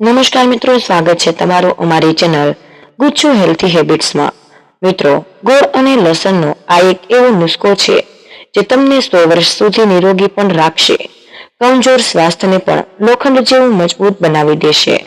નમસ્કાર મિત્રો, સ્વાગત છે તમારું અમારી ચેનલ ગુચ્છુ હેલ્થી હેબિટ્સમાં. મિત્રો, ગોળ અને લસણનો આ એક એવો નુસ્ખો છે જે તમને સો વર્ષ સુધી નિરોગી પણ રાખશે. કમજોર સ્વાસ્થ્યને પણ લોખંડ જેવું મજબૂત બનાવી દેશે.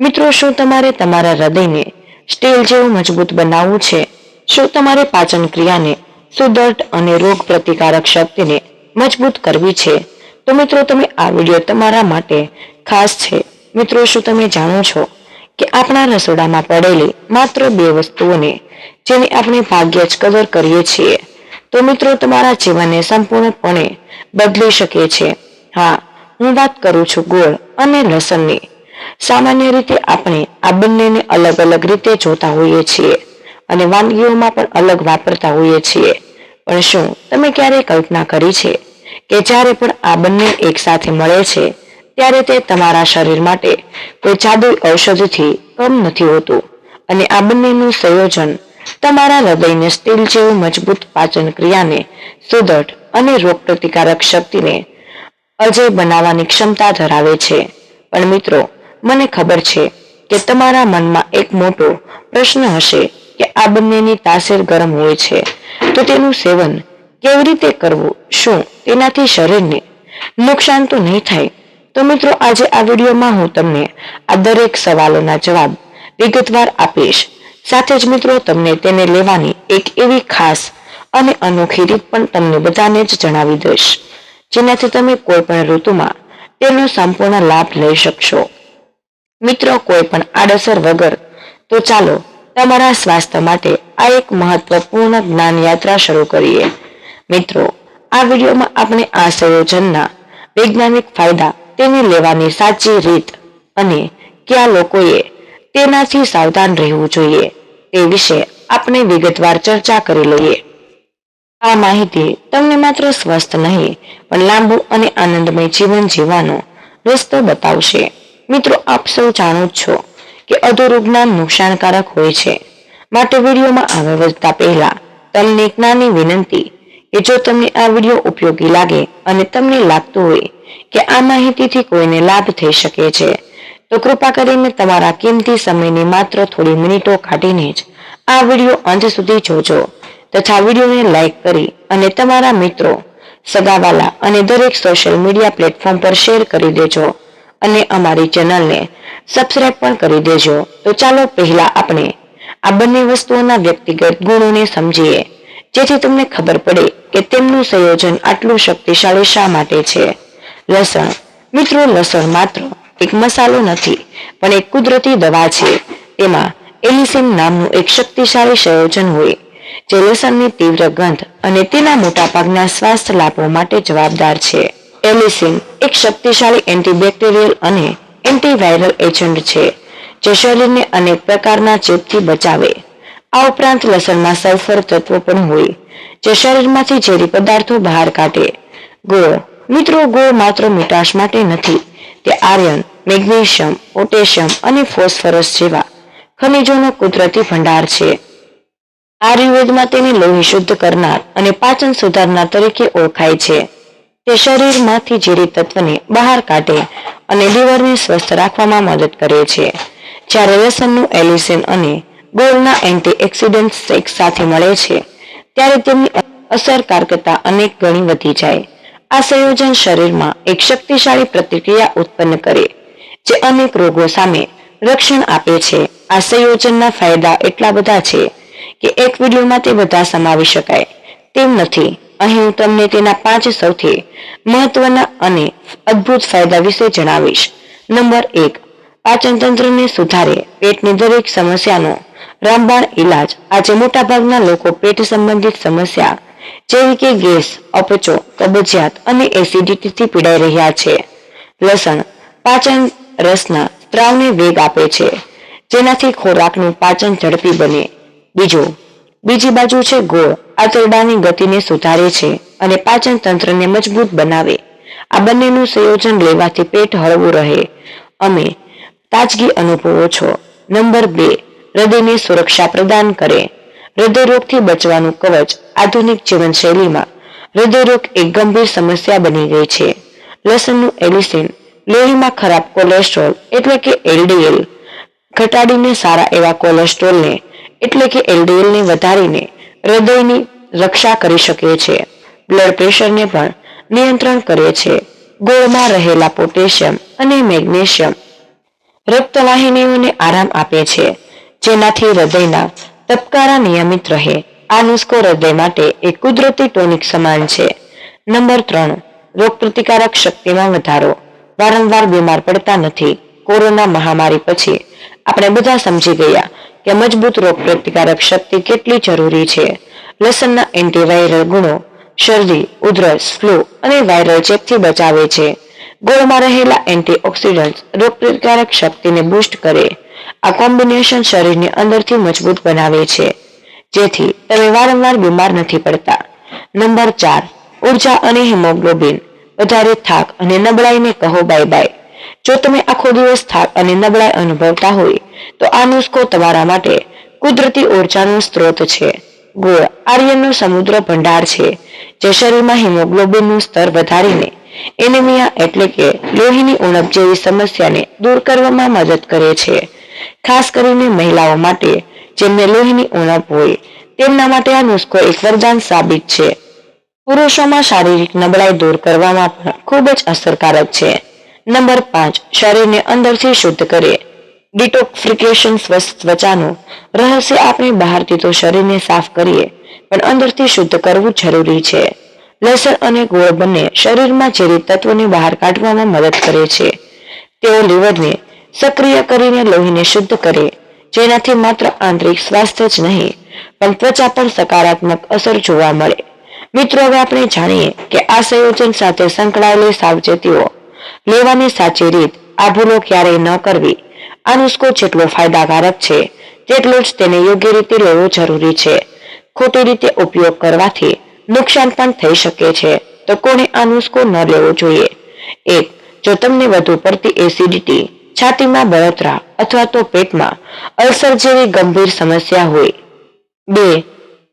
મિત્રો, શું તમારે તમારા હૃદયને સ્ટીલ જેવું મજબૂત બનાવવું છે? શું તમારે પાચન ક્રિયાને સુદૃઢ અને રોગ પ્રતિકારક શક્તિને મજબૂત કરવી છે? તો મિત્રો, તમે આ વીડિયો તમારા માટે ખાસ છે. મિત્રો, શું તમે જાણો છો કે આપણા રસોડામાં પડેલી માત્ર બે વસ્તુઓને જેની આપણે ભાગ્યે જ કદર કરીએ છીએ, તો મિત્રો, તમારા જીવનને સંપૂર્ણપણે બદલી શકે છે. હા, હું વાત કરું છું ગોળ અને લસણની. સામાન્ય રીતે આપણે આ બંનેને અલગ અલગ રીતે જોતા હોઈએ છીએ અને વાનગીઓમાં પણ અલગ વાપરતા હોઈએ છીએ. પણ શું, તમે ક્યારેય કલ્પના કરી છે કે જ્યારે પણ આ બંને એકસાથે મળે છે ત્યારે તે તમારા શરીર માટે કોઈ જાદુ ઔષધથી કમ નથી હોતું. અને આ બંનેનું સંયોજન તમારા હૃદયને સ્ટીલ જેવું મજબૂત પાચન ક્રિયાને સુદૃઢ અને રોગ પ્રતિકારક શક્તિને અજય બનાવવાની ક્ષમતા ધરાવે છે. પણ મિત્રો, મને ખબર છે કે તમારા મનમાં એક મોટો પ્રશ્ન હશે કે આ બંનેની તાસીર ગરમ હોય છે. તો તેનું સેવન કેવી રીતે કરવું? શું તેનાથી શરીરને નુકસાન તો નહીં થાય? તો મિત્રો, આજે આ વિડીયોમાં હું તમને આ દરેક સવાલોના જવાબ વિગતવાર આપીશ. સાથે જ મિત્રો, તમને તેને લેવાની એક એવી ખાસ અને અનોખી રીત પણ તમને બધાને જ જણાવી દઈશ. જેનાથી તમે કોઈ પણ ઋતુમાં તેનો સંપૂર્ણ લાભ લઈ શકશો. મિત્રો, કોઈ પણ આડઅસર વગર, તો ચાલો તમારા સ્વાસ્થ્ય માટે આ એક મહત્વપૂર્ણ જ્ઞાન યાત્રા શરૂ કરીએ. મિત્રો, આ વિડીયોમાં આપણે આ સંયોજનના વૈજ્ઞાનિક ફાયદા તેને લેવાની સાચી રીત અને કયા લોકોએ તેનાથી સાવધાન રહેવું જોઈએ તે વિશે આપણે વિગતવાર ચર્ચા કરી લઈએ. આ માહિતી તમને માત્ર સ્વસ્થ નહીં, પણ લાંબુ અને આનંદમય જીવન જીવવાનો રસ્તો બતાવશે. મિત્રો, આપ સૌ જાણો જ છો કે અધૂરું જ્ઞાન નુકસાનકારક હોય છે. માટે વિડીયોમાં આગળ વધતા પહેલા તમને એક નાની વિનંતી કે જો તમને આ વીડિયો ઉપયોગી લાગે અને તમને લાગતું હોય કે આ માહિતીથી કોઈને લાભ થઈ શકે છે, તો કૃપા કરીને તમારા કિંમતી સમયની માત્ર થોડી મિનિટો કાઢીને જ આ વીડિયો અંત સુધી જોજો તથા વિડીયોને લાઈક કરી અને તમારા મિત્રો, સગાવાલા અને દરેક સોશિયલ મીડિયા પ્લેટફોર્મ પર શેર કરી દેજો અને અમારી ચેનલને સબસ્ક્રાઇબ પણ કરી દેજો. તો ચાલો પહેલા આપણે આ બંને વસ્તુઓના વ્યક્તિગત ગુણોને સમજીએ. જેથી તમને ખબર પડે કે તેમનું સંયોજન આટલું શક્તિશાળી શા માટે છે? લસણ. મિત્રો, લસણ માત્ર એક મસાલો નથી, પણ એક કુદરતી દવા છે. તેમાં એલિસિન નામનું એક શક્તિશાળી સંયોજન હોય, જે લસણની તીવ્ર ગંધ અને તેના મોટાભાગના સ્વાસ્થ્ય લાભો માટે જવાબદાર છે. એલિસિન એક શક્તિશાળી એન્ટીબેક્ટેરિયલ અને એન્ટીવાયરલ એજન્ટ છે, જે શરીરને અનેક પ્રકારના ચેપથી બચાવે આ ઉપરાંત લસણમાં સલ્ફર તત્વો પણ હોય. જે શરીરમાંથી ઝેરી પદાર્થો બહાર કાઢે. ગોળ. મિત્રો, ગોળ માત્ર મીઠાશ માટે નથી. તે આર્યન મેગ્નેશિયમ, પોટેશિયમ અને ફોસ્ફરસ જેવા ખનિજોનો કુદરતી ભંડાર છે. આયુર્વેદમાં તેને લોહી શુદ્ધ કરનાર અને પાચન સુધારનાર તરીકે ઓળખાય છે. તે શરીરમાંથી ઝેરી તત્વને બહાર કાઢે અને લીવરને સ્વસ્થ રાખવામાં મદદ કરે છે. જ્યારે લસણનું એલિસિન અને ગોળના એક્સિડન્ટ એક સાથે મળે છે. ત્યારે તેમની અસરકારકતા અનેક ગણી વધી જાય. આ સંયોજન શરીરમાં એક શક્તિશાળી પ્રતિક્રિયા ઉત્પન્ન કરે, જે અનેક રોગો સામે રક્ષણ આપે છે. આ સંયોજનના ફાયદા એટલા બધા છે કે એક વિડીયોમાં તે બધા સમાવી શકાય. તેમ નથી, અહીં હું તમને તેના પાંચ સૌથી મહત્વના અને અદ્ભુત ફાયદા વિશે જણાવીશ. નંબર એક, પાચનતંત્રને સુધારે પેટની દરેક સમસ્યાનો રામબાણ ઈલાજ. આજે મોટાભાગના લોકો પેટ સંબંધિત સમસ્યા જેવી કે ગેસ, અપચો કબજિયાત અને એસિડિટીથી પીડાઈ રહ્યા છે. લસણ, પાચન રસના સ્ત્રાવને વેગ આપે છે, જેનાથી ખોરાકનું પાચન ઝડપી બને. બીજું, બીજી બાજુ છે ગોળ. આંતરડાની ગતિને સુધારે છે અને પાચન તંત્રને મજબૂત બનાવે. આ બંનેનું સંયોજન લેવાથી પેટ હળવું રહે. અમે તાજગી અનુભવો છો. નંબર બે હૃદયને સુરક્ષા પ્રદાન કરે. હૃદયરોગથી બચવાનું કવચ આધુનિક જીવનશૈલીમાં. હૃદયરોગ એક ગંભીર સમસ્યા બની ગઈ છે. લસણનું એલિસિન લોહીમાં ખરાબ કોલેસ્ટ્રોલ એટલે કે એલડીએલ, ઘટાડીને સારા એવા કોલેસ્ટ્રોલને એટલે કે એલડીએલને વધારીને હૃદયની રક્ષા કરી શકે છે. બ્લડ પ્રેશરને પણ નિયંત્રણ કરે છે. ગોળમાં રહેલા પોટેશિયમ અને મેગ્નેશિયમ રક્તવાહિનીઓને આરામ આપે છે. જેનાથી હૃદયના તપકારા નિયમિત રહે. આ નુસ્ખો હૃદય માટે એક કુદરતી ટોનિક સમાન છે. નંબર ત્રણ, રોગપ્રતિકારક શક્તિમાં વધારો. વારંવાર બીમાર પડતા નથી. કોરોના મહામારી પછી આપણે બધા સમજી ગયા કે મજબૂત રોગ પ્રતિકારક શક્તિ કેટલી જરૂરી છે. લસણના એન્ટીવાયરલ ગુણો શરદી, ઉધરસ ફ્લૂ અને વાયરલ ચેપથી બચાવે છે. ગોળમાં રહેલા એન્ટીઓક્સિડન્ટ રોગપ્રતિકારક શક્તિને બૂસ્ટ કરે. આ કોમ્બિનેશન શરીરને અંદરથી મજબૂત બનાવે છે. જેથી તમે વારંવાર બીમાર નથી પડતા. નંબર ચાર, ઊર્જા અને હિમોગ્લોબિન. વધારે થાક અને નબળાઈને કહો બાય બાય જો તમે આખો દિવસ થાક અને નબળાઈ અનુભવતા હોય, તો આ નુસ્ખો તમારા માટે કુદરતી ઉર્જાનો સ્ત્રોત છે. ગોળ આર્યનનો સમુદ્ર ભંડાર છે, જે શરીરમાં હિમોગ્લોબિનનું સ્તર વધારીને એનિમિયા એટલે કે લોહીની ઉણપ જેવી સમસ્યાને દૂર કરવામાં મદદ કરે છે. ખાસ કરીને મહિલાઓ માટે, જેમને લોહીની ઉણપ હોય, તેમના માટે આ નુસ્ખો એક વરદાન સાબિત છે. પુરુષોમાં શારીરિક નબળાઈ દૂર કરવામાં પણ ખૂબ જ અસરકારક છે. નંબર પાંચ, શરીરને અંદરથી શુદ્ધ કરે. ડિટોક્સિફિકેશન સ્વસ્થ ત્વચાનું રહસ્ય આપણે બહારથી તો શરીરને સાફ કરીએ, પણ અંદરથી શુદ્ધ કરવું જરૂરી છે. લસણ અને ગોળ બંને શરીરમાં ઝેરી તત્વોને બહાર કાઢવામાં મદદ કરે છે. તેઓ લીવરને સક્રિય કરીને લોહીને શુદ્ધ કરે, જેનાથી માત્ર આંતરિક સ્વાસ્થ્ય જ નહીં, પણ ત્વચા પર સકારાત્મક અસર જોવા મળે. મિત્રો, હવે આપણે જાણીએ કે આ સંયોજન સાથે સંકળાયેલી સાવચેતીઓ લેવાની સાચી રીત આ ભૂલો ક્યારેય ન કરવી આ નુસ્ખો જેટલો ફાયદાકારક છે, તેટલો જ તેને યોગ્ય રીતે લેવો જરૂરી છે. ખોટી રીતે ઉપયોગ કરવાથી નુકસાન પણ થઈ શકે છે, તો કોણે આ નુસ્ખો ન લેવો જોઈએ? એક, જો તમને વધુ પડતી એસિડિટી છાતીમાં બળતરા અથવા તો પેટમાં અલ્સર જેવી ગંભીર સમસ્યા હોય. બે,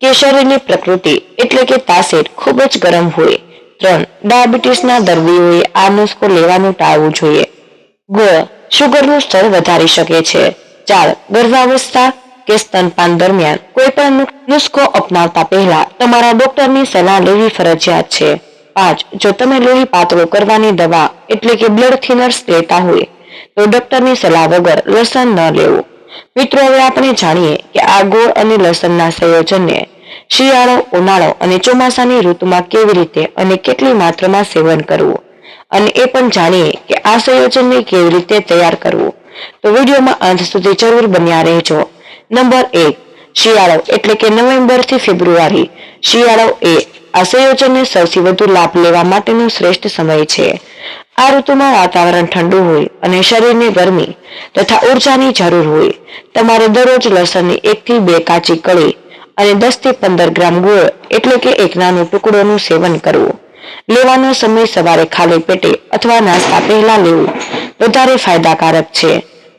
કે શરીરની પ્રકૃતિ એટલે કે તાસીર ખૂબ જ ગરમ હોય. ત્રણ, ડાયાબિટીસના દર્દીઓએ આ નુસ્ખો લેવાનું ટાળવું જોઈએ. ગ, શુગરનું સ્તર વધારી શકે છે. ચાર, ગર્ભાવસ્થા કે સ્તનપાન દરમિયાન કોઈ પણ નુસ્ખો અપનાવતા પહેલા તમારા ડોક્ટરની સલાહ લેવી ફરજિયાત છે. પાંચ, જો તમે લોહી પાતળું કરવાની દવા એટલે કે બ્લડ થિનર્સ લેતા હોય તો ડોક્ટરની સલાહ વગર લસણ ન લેવું. મિત્રો, હવે આપણે જાણીએ કે આ ગોળ અને લસણના સંયોજનને શિયાળો, ઉનાળો અને ચોમાસાની ઋતુમાં કેવી રીતે અને કેટલી માત્રામાં સેવન કરવું અને એ પણ જાણીએ કે આ સંયોજનને કેવી રીતે તૈયાર કરવું. તો વિડીયોમાં અંત સુધી જરૂર બન્યા રહેજો. નંબર એક, શિયાળો એટલે કે નવેમ્બરથી ફેબ્રુઆરી. શિયાળો એ આ સંયોજનને સૌથી વધુ લાભ લેવા માટેનો શ્રેષ્ઠ સમય છે. આ ઋતુમાં વાતાવરણ ઠંડુ હોય અને શરીરને ગરમી તથા ઉર્જાની જરૂર હોય, તમારે દરરોજ લસણની એકથી બે કાચી કળી અને દસથી પંદર ગ્રામ ગોળ એટલે કે એક નાનો ટુકડોનું સેવન કરવું. લેવાનો સમય સવારે ખાલી પેટે અથવા નાસ્તા પહેલા લેવું વધારે ફાયદાકારક છે.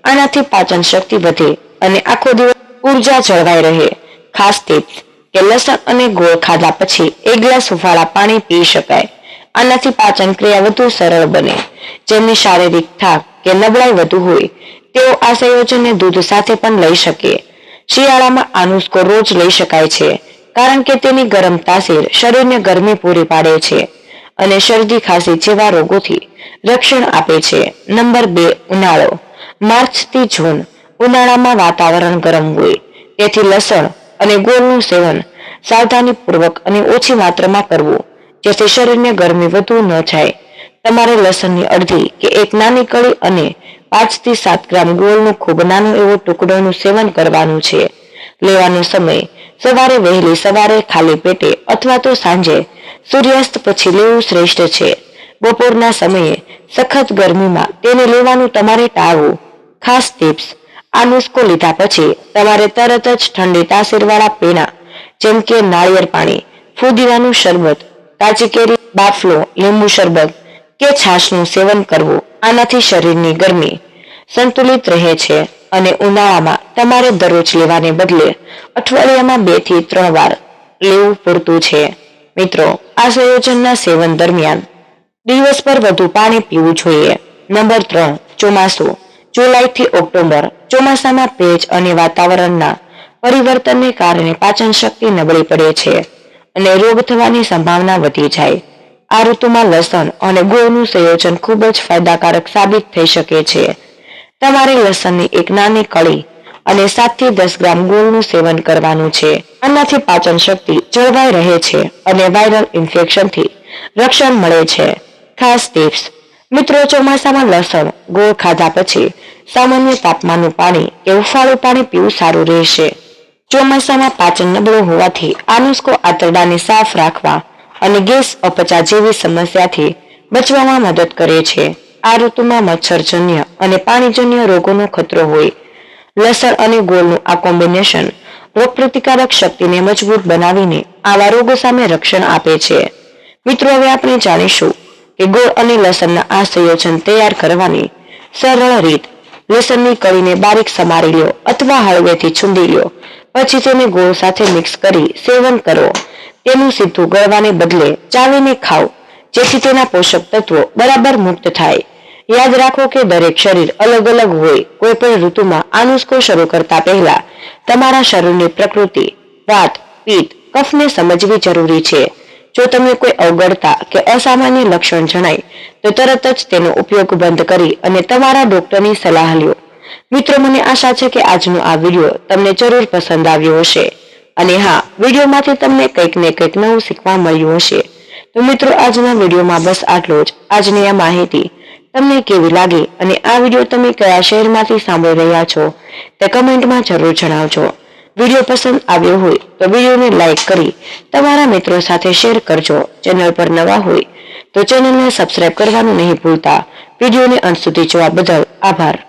આનાથી પાચન શક્તિ વધે અને આખો દિવસ ઊર્જા જળવાઈ રહે. ખાસ ટિપ્સ, કે લસણ અને ગોળ ખાધા પછી એક ગ્લાસ હુફાળા પાણી પી શકાય. આનાથી પાચન ક્રિયા વધુ સરળ બને. જેમની શારીરિક થાક કે નબળાઈ વધુ હોય, તેઓ આ સંયોજનને દૂધ સાથે પણ લઈ શકે. શિયાળામાં આ નુસ્ખો રોજ લઈ શકાય છે, કારણ કે તેની ગરમ તાસીર શરીરને ગરમી પૂરી પાડે છે અને શરદી ખાંસી જેવા રોગોથી રક્ષણ આપે છે. નંબર બે, ઉનાળો. માર્ચથી જૂન, ઉનાળામાં વાતાવરણ ગરમ હોય. તેથી લસણ અને ગોળનું સેવન સાવધાનીપૂર્વક અને ઓછી માત્રામાં કરવું. જેથી શરીરને ગરમી વધુ ન જાય તમારે લસણની અડધી કે એક નાની કળી અને પાંચથી સાત ગ્રામ ગોળનું ખૂબ નાનો એવો ટુકડોનું સેવન કરવાનું છે. લેવાનો સમય સવારે વહેલી સવારે ખાલી પેટે અથવા તો સાંજે સૂર્યાસ્ત પછી લેવું શ્રેષ્ઠ છે. બપોરના સમયે સખત ગરમીમાં તેને લેવાનું તમારે ટાળવું. ખાસ ટિપ્સ આ નુસ્ખો લીધા પછી તમારે તરત જ ઠંડી તાસીરવાળા પીણા, જેમ કે નાળિયેર પાણી ફુદીનાનું શરબત કાચી કેરી બાફલો, લીંબુ શરબત કે છાશનું સેવન કરવું આનાથી શરીરની ગરમી સંતુલિત રહે છે અને ઉનાળામાં તમારે દરરોજ લેવાને બદલે અઠવાડિયામાં બેથી ત્રણ વાર લેવું પૂરતું છે. મિત્રો, આ સંયોજનના સેવન દરમિયાન દિવસ પર વધુ પાણી પીવું જોઈએ. નંબર ત્રણ, ચોમાસું. જુલાઈથી ઓક્ટોબર ચોમાસામાં ભેજ અને વાતાવરણના પરિવર્તનને કારણે પાચન શક્તિ નબળી પડે છે. અને રોગ થવાની સંભાવના વધી જાય. આ ઋતુમાં લસણ અને ગોળનું સંયોજન ખૂબ જ ફાયદાકારક સાબિત થઈ શકે છે. તમારે લસણની એક નાની કળી અને સાતથી દસ ગ્રામ ગોળનું સેવન કરવાનું છે. આનાથી પાચન શક્તિ જળવાઈ રહે છે અને વાયરલ ઇન્ફેક્શનથી રક્ષણ મળે છે. ખાસ ટિપ્સ. મિત્રો, ચોમાસામાં લસણ, ગોળ ખાધા પછી સામાન્ય તાપમાનનું પાણી કે ઉફાળું પાણી પીવું સારું રહેશે. ચોમાસામાં પાચન નબળું હોવાથી આ નુસ્ખો આંતરડાને સાફ રાખવા અને ગેસ અપચા જેવી સમસ્યાથી બચવામાં મદદ કરે છે. આ ઋતુમાં મચ્છરજન્ય અને પાણીજન્ય રોગોનો ખતરો હોય. લસણ અને ગોળનું આ કોમ્બિનેશન રોગપ્રતિકારક શક્તિને મજબૂત બનાવીને આવા રોગો સામે રક્ષણ આપે છે. મિત્રો, હવે આપણે જાણીશું કે ગોળ અને લસણના આ સંયોજન તૈયાર કરવાની સરળ રીત લસણની કળીને બારીક સમારી લ્યો અથવા હળવેથી છૂંદી લ્યો. પછી તેને ગોળ સાથે મિક્સ કરી સેવન કરો. તેનું સીધું ગળવાને બદલે ચાવીને ખાઓ, જેથી તેના પોષક તત્વો બરાબર મુક્ત થાય. યાદ રાખો કે દરેક શરીર અલગ અલગ હોય, કોઈ પણ ઋતુમાં આ નુસ્ખો શરૂ કરતા પહેલા તમારા શરીરની પ્રકૃતિ, વાત, પિત્ત, કફને સમજવી જરૂરી છે. જો તમને કોઈ અવગડતા કે અસામાન્ય લક્ષણ જણાય, તો તરત જ તેનો ઉપયોગ બંધ કરી અને તમારા ડોક્ટરની સલાહ લ્યો. મિત્રો, મને આશા છે કે આજનો આ વીડિયો તમને જરૂર પસંદ આવ્યો હશે. અને હા, વિડીયોમાંથી તમને કંઈક ને કંઈક નવું શીખવા મળ્યું હશે. તો મિત્રો, આજના વિડીયોમાં બસ આટલો જ. આજની આ માહિતી તમને કેવી લાગી અને આ વીડિયો તમે કયા શહેરમાંથી સાંભળી રહ્યા છો, તે કમેન્ટમાં જરૂર જણાવજો. વીડિયો પસંદ આવ્યો હોય તો વિડીયોને લાઇક કરી તમારા મિત્રો સાથે શેર કરજો. ચેનલ પર નવા હોય તો ચેનલને સબસ્ક્રાઇબ કરવાનું નહીં ભૂલતા. વિડીયોને અંત સુધી જોવા બદલ આભાર.